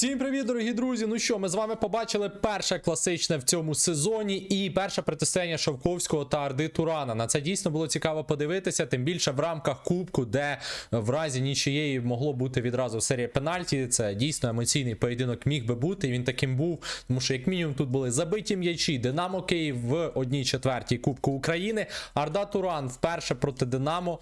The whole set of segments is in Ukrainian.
Всім привіт, дорогі друзі! Ну що, ми з вами побачили перше класичне в цьому сезоні і перше протистояння Шовковського та Орди Турана. На це дійсно було цікаво подивитися, тим більше в рамках Кубку, де в разі нічиєї могло бути відразу серія пенальті. Це дійсно емоційний поєдинок міг би бути. І він таким був, тому що як мінімум тут були забиті м'ячі. Динамо Київ в одній четвертій Кубку України. Арда Туран вперше проти Динамо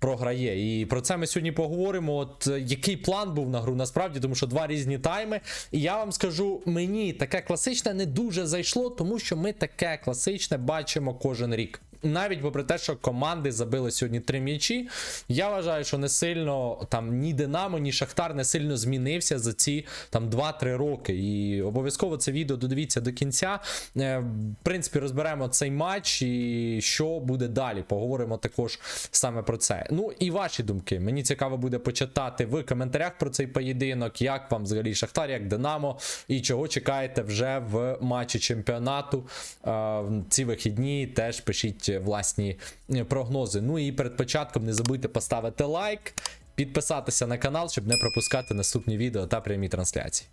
програє. І про це ми сьогодні поговоримо. От е, який план був на гру насправді, тому що два різні тайми. І я вам скажу, мені таке класичне не дуже зайшло, тому що ми таке класичне бачимо кожен рік. Навіть попри те, що команди забили сьогодні три м'ячі, я вважаю, що не сильно там ні Динамо, ні Шахтар не сильно змінився за ці там 2-3 роки. І обов'язково це відео додивіться до кінця. Е, В принципі, розберемо цей матч і що буде далі. Поговоримо також саме про це. Ну і ваші думки. Мені цікаво буде почитати в коментарях про цей поєдинок, як вам взагалі Шахтар, як Динамо, і чого чекаєте вже в матчі чемпіонату. Е, Ці вихідні теж пишіть власні е, прогнози. Ну і перед початком не забудьте поставити лайк, підписатися на канал, щоб не пропускати наступні відео та прямі трансляції.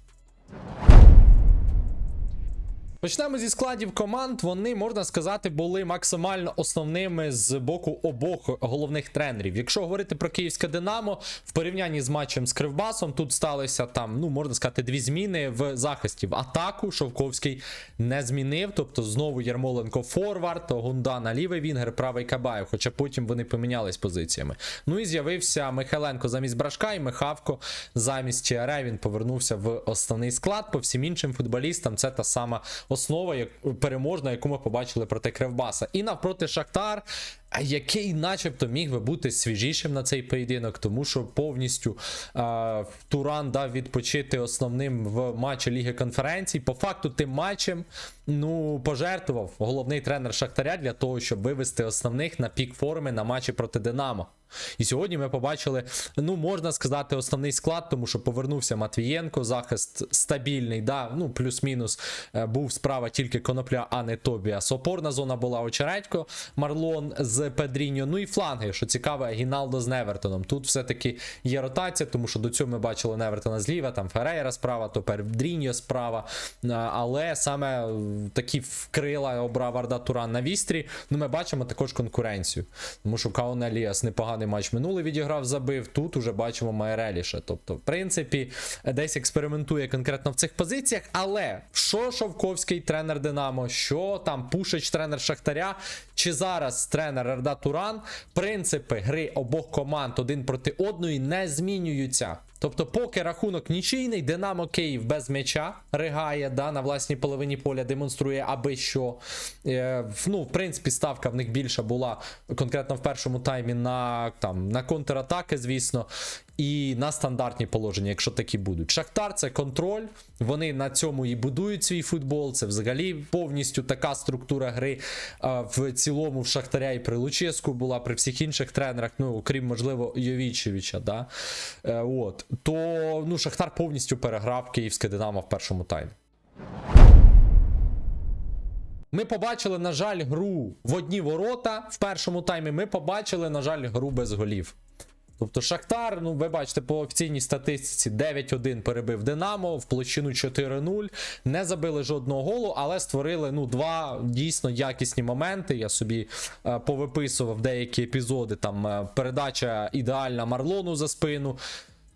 Почнемо зі складів команд. Вони, можна сказати, були максимально основними з боку обох головних тренерів. Якщо говорити про київське Динамо, в порівнянні з матчем з Кривбасом, тут сталося там, ну можна сказати, дві зміни в захисті. В атаку Шовковський не змінив. Тобто знову Ярмоленко форвард, Гунда на лівий вінгер, правий Кабаєв, хоча потім вони помінялись позиціями. Ну і з'явився Михайленко замість Брашка і Михавко замість Чіаре. Він повернувся в основний склад. По всім іншим футболістам це та сама основа, як переможна, яку ми побачили проти Кривбаса. І навпроти Шахтар, який, начебто, міг би бути свіжішим на цей поєдинок, тому що повністю е, Туран дав відпочити основним в матчі Ліги конференцій. По факту, тим матчем ну, пожертвував головний тренер Шахтаря для того, щоб вивести основних на пік форми на матчі проти Динамо. І сьогодні ми побачили, ну можна сказати, основний склад, тому що повернувся Матвієнко, захист стабільний, да, ну плюс-мінус е, був справа тільки Конопля, а не Тобіас. Опорна зона була Очередько, Марлон з Педріньо. Ну і фланги, що цікаве, Гіналдо з Невертоном. Тут все-таки є ротація, тому що до цього ми бачили Невертона зліва, там Ферейра справа, то Педріньо справа. Але саме е, такі вкрила обрав Арда Туран на вістрі. Ну, ми бачимо також конкуренцію. Тому що Каун Еліас непоганий матч минулий відіграв, забив. Тут уже бачимо Майреліша. Тобто, в принципі, десь експериментує конкретно в цих позиціях. Але що Шовковський тренер Динамо, що там Пушич, тренер Шахтаря, чи зараз тренер Арда Туран, принципи гри обох команд один проти одної не змінюються. Тобто, поки рахунок нічийний, Динамо Київ без м'яча ригає, да, на власній половині поля демонструє аби що. Е, ну, в принципі, ставка в них більша була конкретно в першому таймі на, там, на контратаки, звісно, і на стандартні положення, якщо такі будуть. Шахтар це контроль. Вони на цьому і будують свій футбол. Це взагалі повністю така структура гри а, в цілому в Шахтаря і при Луческу була при всіх інших тренерах, ну окрім можливо Йовічевича. Да? Е, от. То ну, Шахтар повністю переграв київське Динамо в першому таймі. Ми побачили, на жаль, гру в одні ворота. В першому таймі ми побачили, на жаль, гру без голів. Тобто Шахтар, ну ви бачите, по офіційній статистиці 9-1 перебив Динамо, в площину 4-0. Не забили жодного голу, але створили ну, два дійсно якісні моменти. Я собі е, повиписував деякі епізоди. Там е, передача ідеальна Марлону за спину.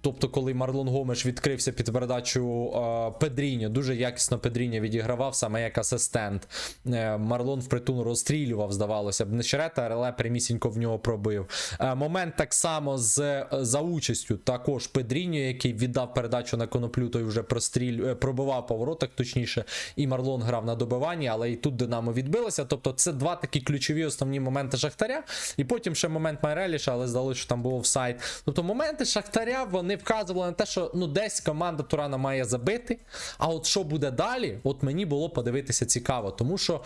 Тобто, коли Марлон Гомеш відкрився під передачу е, Педріньо, дуже якісно Педріньо відігравав саме як асистент. Е, Марлон впритул розстрілював, здавалося б, не Черета, але прямісінько в нього пробив. Е, момент так само з за участю також Педріньо, який віддав передачу на коноплю, той вже простріль, е, пробивав по воротах, точніше, і Марлон грав на добиванні, але і тут Динамо відбилося. Тобто, це два такі ключові основні моменти Шахтаря. І потім ще момент Майреліша, але здалося, що там був офсайд. Тобто, моменти Шахтаря вони вказували на те, що ну десь команда Турана має забити. А от що буде далі, от мені було подивитися цікаво, тому що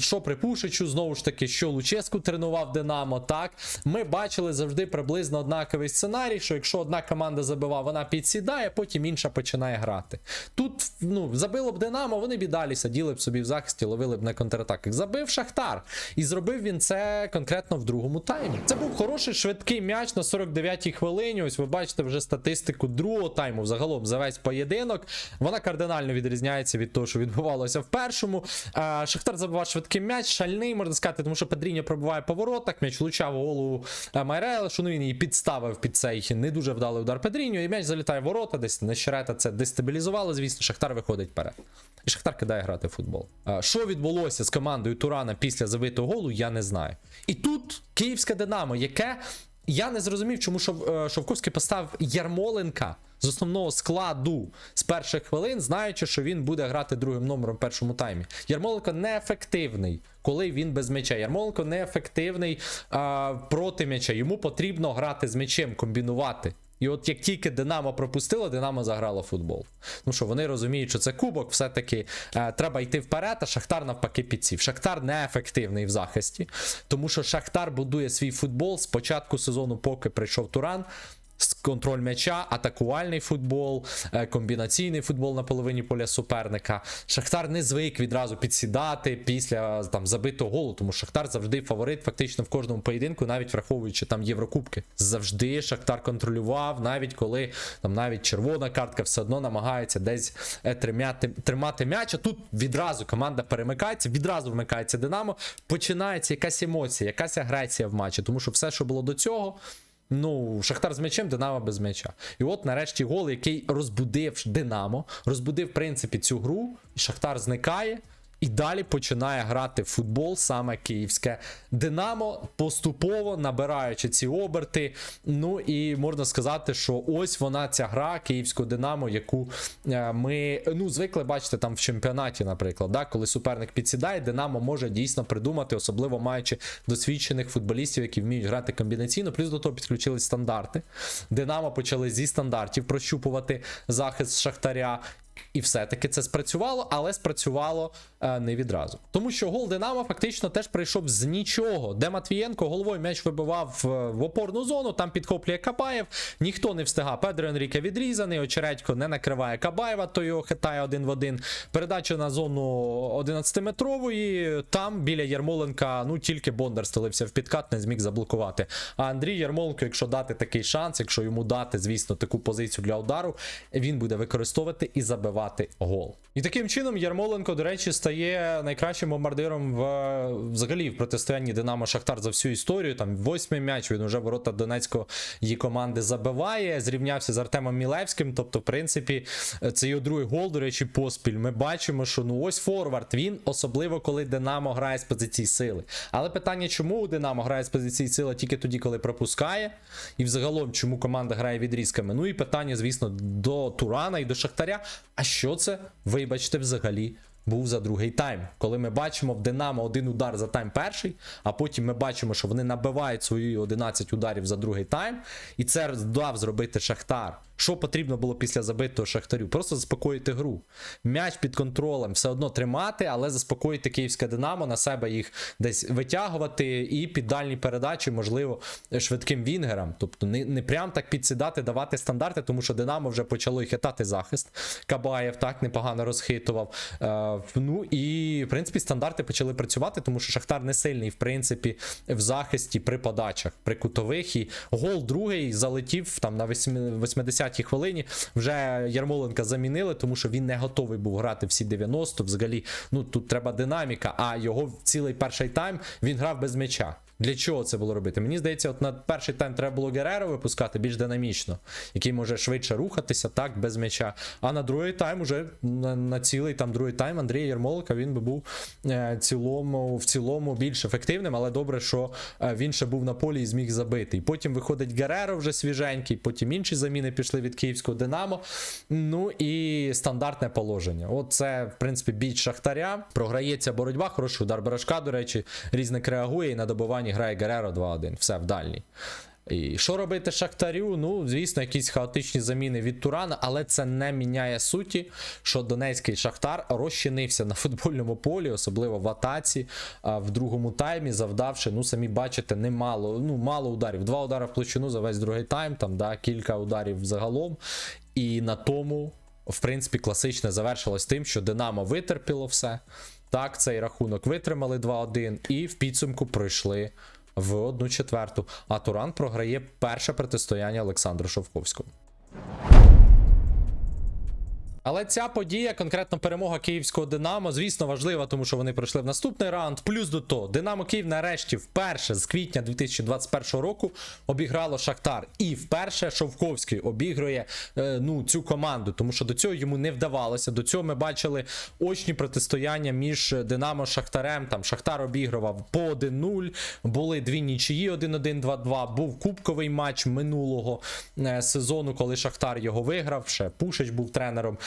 що при Пушичу, знову ж таки, що Луческу тренував Динамо, так ми бачили завжди приблизно однаковий сценарій, що якщо одна команда забиває, вона підсідає, потім інша починає грати. Тут ну забило б Динамо, вони б і далі сиділи б собі в захисті, ловили б на контратаках. Забив Шахтар, і зробив він це конкретно в другому таймі. Це був хороший швидкий м'яч на 49-й хвилині. Ось ви бачите вже статистику. Статистику другого тайму взагалом за весь поєдинок. Вона кардинально відрізняється від того, що відбувалося в першому. Е, Шахтар забивав швидкий м'яч, шальний, можна сказати, тому що Педріньо пробиває по воротах, м'яч влучав у голову е, Майрела, що ну він її підставив під цей не дуже вдалий удар Педріньо, і м'яч залітає в ворота, десь нещерета це дестабілізувало, звісно, Шахтар виходить вперед. І Шахтар кидає грати в футбол. Е, Що відбулося з командою Турана після забитого голу, я не знаю. І тут київське Динамо, яке я не зрозумів, чому Шов- е, Шовковський поставив Ярмоленка з основного складу з перших хвилин, знаючи, що він буде грати другим номером в першому таймі. Ярмоленко неефективний, коли він без м'яча. Ярмоленко неефективний а, проти м'яча. Йому потрібно грати з м'ячем, комбінувати. І от як тільки Динамо пропустило, Динамо заграло футбол. Ну що вони розуміють, що це кубок, все-таки е, треба йти вперед, а Шахтар навпаки підсів. Шахтар неефективний в захисті, тому що Шахтар будує свій футбол з початку сезону, поки прийшов Туран. Контроль м'яча, атакувальний футбол, е, комбінаційний футбол на половині поля суперника. Шахтар не звик відразу підсідати після там забитого голу, тому Шахтар завжди фаворит, фактично в кожному поєдинку, навіть враховуючи там Єврокубки. Завжди Шахтар контролював, навіть коли там навіть червона картка все одно намагається десь е, тримати, тримати м'яч. А тут відразу команда перемикається, відразу вмикається Динамо. Починається якась емоція, якась агресія в матчі, тому що все, що було до цього. Ну, Шахтар з м'ячем, Динамо без м'яча. І от нарешті гол, який розбудив Динамо, розбудив, в принципі, цю гру, і Шахтар зникає. І далі починає грати в футбол саме київське Динамо, поступово набираючи ці оберти. Ну і можна сказати, що ось вона ця гра київського Динамо, яку е, ми ну, звикли бачити там в чемпіонаті, наприклад, да, коли суперник підсідає, Динамо може дійсно придумати, особливо маючи досвідчених футболістів, які вміють грати комбінаційно. Плюс до того підключились стандарти. Динамо почали зі стандартів прощупувати захист Шахтаря. І все-таки це спрацювало, але спрацювало е, не відразу. Тому що гол Динамо фактично теж прийшов з нічого. Де Матвієнко головою м'яч вибивав в, в опорну зону, там підхоплює Кабаєв, ніхто не встигав. Педро Енріке відрізаний, Очередько не накриває Кабаєва, то його хитає один в один. Передача на зону 11-метрової. Там біля Ярмоленка, ну тільки Бондар стелився в підкат, не зміг заблокувати. А Андрій Ярмоленко, якщо дати такий шанс, якщо йому дати, звісно, таку позицію для удару, він буде використовувати і забивати гол. І таким чином Ярмоленко, до речі, стає найкращим бомбардиром в взагалі в протистоянні Динамо Шахтар за всю історію. Там восьмий м'яч він уже ворота Донецької її команди забиває. Зрівнявся з Артемом Мілевським. Тобто, в принципі, це його другий гол, до речі, поспіль. Ми бачимо, що ну ось форвард. Він особливо коли Динамо грає з позицій сили. Але питання, чому у Динамо грає з позицій сили тільки тоді, коли пропускає, і взагалом, чому команда грає відрізками. Ну і питання, звісно, до Турана і до Шахтаря. А що це, вибачте, взагалі? Був за другий тайм, коли ми бачимо в Динамо один удар за тайм перший, а потім ми бачимо, що вони набивають свої 11 ударів за другий тайм, і це дав зробити Шахтар. Що потрібно було після забитого Шахтарю? Просто заспокоїти гру. М'яч під контролем все одно тримати, але заспокоїти київське Динамо, на себе їх десь витягувати і під дальні передачі, можливо, швидким вінгерам. Тобто не, не прям так підсідати, давати стандарти, тому що Динамо вже почало хитати захист. Кабаєв так непогано розхитував. Е, ну і в принципі стандарти почали працювати, тому що Шахтар не сильний, в принципі, в захисті при подачах, при кутових. І гол другий залетів там на 80-й хвилині. Вже Ярмоленка замінили, тому що він не готовий був грати всі 90. Взагалі, ну тут треба динаміка, а його цілий перший тайм він грав без м'яча. Для чого це було робити? Мені здається, от на перший тайм треба було Гереро випускати більш динамічно, який може швидше рухатися, так, без м'яча. А на другий тайм, уже на, на цілий там другий тайм Андрія Єрмолика він би був е, цілому, в цілому більш ефективним, але добре, що е, він ще був на полі і зміг забити. І потім виходить Гереро вже свіженький, потім інші заміни пішли від київського Динамо. Ну і стандартне положення. От це, в принципі, бій Шахтаря. Програється боротьба, хороший удар Барашка, до речі, різник реагує і на добуванні грає Гереро 2-1. Все в дальній. І що робити Шахтарю? Ну, звісно, якісь хаотичні заміни від Турана, але це не міняє суті, що Донецький Шахтар розчинився на футбольному полі, особливо в атаці, в другому таймі, завдавши, ну самі бачите, немало, ну мало ударів. Два удари в площину за весь другий тайм, там да, кілька ударів загалом. І на тому, в принципі, класичне завершилось тим, що Динамо витерпіло все. Так, цей рахунок витримали 2-1 і в підсумку пройшли в одну четверту. А Туран програє перше протистояння Олександру Шовковському. Але ця подія, конкретно перемога київського Динамо, звісно, важлива, тому що вони пройшли в наступний раунд. Плюс до того, Динамо Київ нарешті вперше з квітня 2021 року обіграло Шахтар. І вперше Шовковський обігрує е, ну, цю команду, тому що до цього йому не вдавалося. До цього ми бачили очні протистояння між Динамо Шахтарем. Там Шахтар обігрував по 1-0, були дві нічиї 1-1, 2-2. Був кубковий матч минулого е, сезону, коли Шахтар його виграв. Ще Пушич був тренером,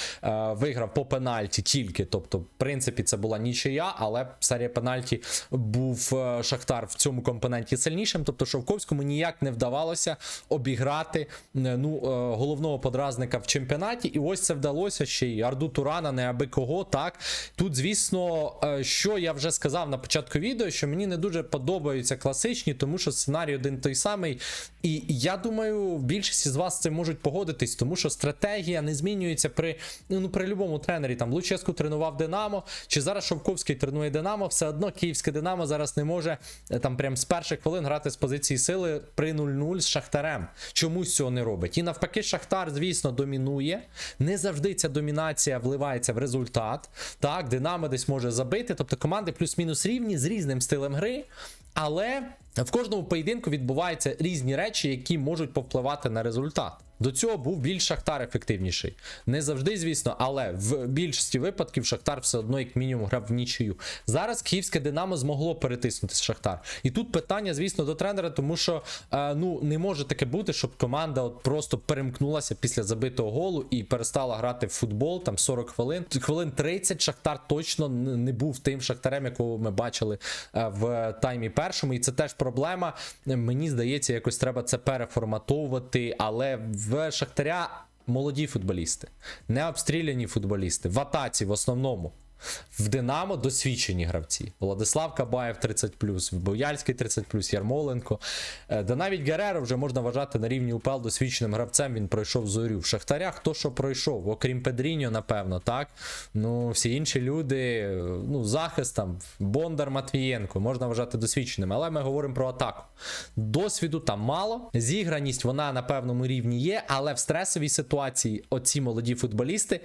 виграв по пенальті тільки. Тобто, в принципі, це була нічия, але серія пенальті був е, Шахтар в цьому компоненті сильнішим. Тобто Шовковському ніяк не вдавалося обіграти е, ну, е, головного подразника в чемпіонаті. І ось це вдалося ще й Арду Турана, не кого. Так тут, звісно, е, що я вже сказав на початку відео, що мені не дуже подобаються класичні, тому що сценарій один той самий. І я думаю, більшість із вас цим можуть погодитись, тому що стратегія не змінюється при ну при любому тренері. Там Луческу тренував Динамо, чи зараз Шовковський тренує Динамо. Все одно київське Динамо зараз не може е, там прям з перших хвилин грати з позиції сили при 0-0 з Шахтарем. Чомусь цього не робить. І навпаки, Шахтар, звісно, домінує. Не завжди ця домінація вливається в результат. Так, Динамо десь може забити. Тобто команди плюс-мінус рівні з різним стилем гри. Але в кожному поєдинку відбуваються різні речі, які можуть повпливати на результат. До цього був більш Шахтар ефективніший. Не завжди, звісно, але в більшості випадків Шахтар все одно, як мінімум, грав в нічию. Зараз київське Динамо змогло перетиснути Шахтар. І тут питання, звісно, до тренера, тому що е, ну не може таке бути, щоб команда от просто перемкнулася після забитого голу і перестала грати в футбол там 40 хвилин. Хвилин 30 Шахтар точно не був тим Шахтарем, якого ми бачили е, в таймі першому. І це теж проблема. Мені здається, якось треба це переформатовувати, але в Шахтаря молоді футболісти, не обстріляні футболісти, в атаці в основному. В Динамо досвідчені гравці. Владислав Кабаєв 30+, Бояльський 30+, Ярмоленко. Е, Да навіть Гереро вже можна вважати на рівні УПЛ досвідченим гравцем. Він пройшов зорю. В Шахтарях хто що пройшов, окрім Педріньо, напевно, так. Ну, всі інші люди, ну, захист там, Бондар Матвієнко, можна вважати досвідченим, але ми говоримо про атаку. Досвіду там мало. Зіграність вона на певному рівні є, але в стресовій ситуації оці молоді футболісти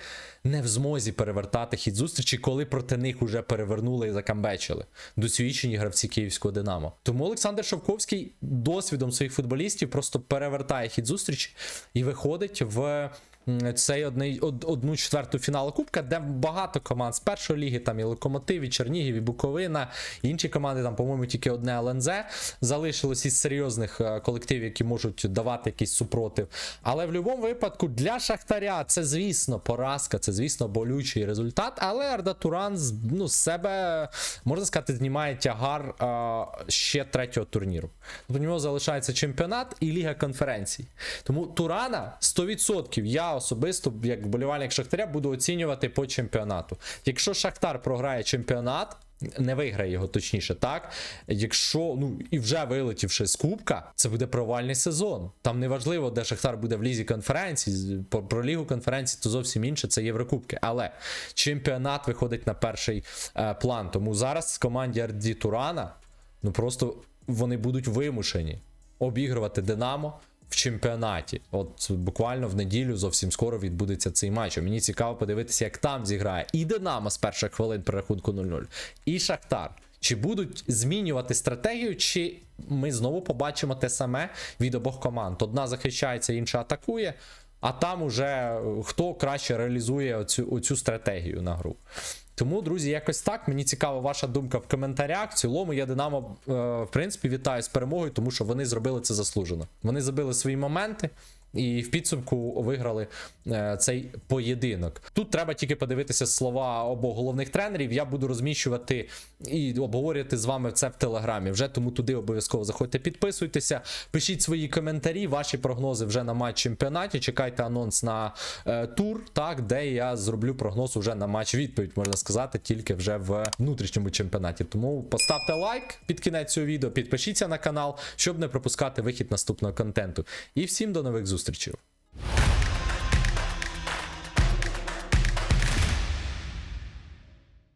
не в змозі перевертати хід зустрічі, коли проти них уже перевернули і закамбечили. Досвідчені гравці київського Динамо. Тому Олександр Шовковський досвідом своїх футболістів просто перевертає хід зустрічі і виходить в. Цей одний, од, одну четверту фіналу Кубка, де багато команд з першої ліги, там і Локомотив, і Чернігів, і Буковина, і інші команди, там, по-моєму, тільки одне ЛНЗ залишилось із серйозних е, колективів, які можуть давати якийсь супротив. Але в будь-якому випадку для Шахтаря це, звісно, поразка, це, звісно, болючий результат. Але Арда Туран ну, з себе, можна сказати, знімає тягар е, ще третього турніру. Тобто у нього залишається чемпіонат і Ліга конференцій. Тому Турана 100% я особисто, як вболівальник Шахтаря, буду оцінювати по чемпіонату. Якщо Шахтар програє чемпіонат. Не виграє його точніше, так. Якщо ну і вже вилетівши з Кубка, це буде провальний сезон. Там не важливо, де Шахтар буде в лізі конференції. Про, про лігу конференції то зовсім інше, це Єврокубки. Але чемпіонат виходить на перший е, план. Тому зараз команді Арді Турана ну просто вони будуть вимушені обігрувати Динамо в чемпіонаті. От буквально в неділю зовсім скоро відбудеться цей матч. Мені цікаво подивитися, як там зіграє і Динамо з перших хвилин при рахунку 0-0, і Шахтар. Чи будуть змінювати стратегію, чи ми знову побачимо те саме від обох команд? Одна захищається, інша атакує, а там уже е, хто краще реалізує оцю, оцю стратегію на гру. Тому, друзі, якось так. Мені цікава ваша думка в коментарях. В цілому я Динамо, е, в принципі, вітаю з перемогою, тому що вони зробили це заслужено. Вони забили свої моменти. І в підсумку виграли е, цей поєдинок. Тут треба тільки подивитися слова обох головних тренерів. Я буду розміщувати і обговорювати з вами це в телеграмі. Вже тому туди обов'язково заходьте, підписуйтеся, пишіть свої коментарі, ваші прогнози вже на матч чемпіонаті. Чекайте анонс на е, тур, так де я зроблю прогноз уже на матч відповідь, можна сказати, тільки вже в внутрішньому чемпіонаті. Тому поставте лайк під кінець цього відео, підпишіться на канал, щоб не пропускати вихід наступного контенту. І всім до нових зустрічей.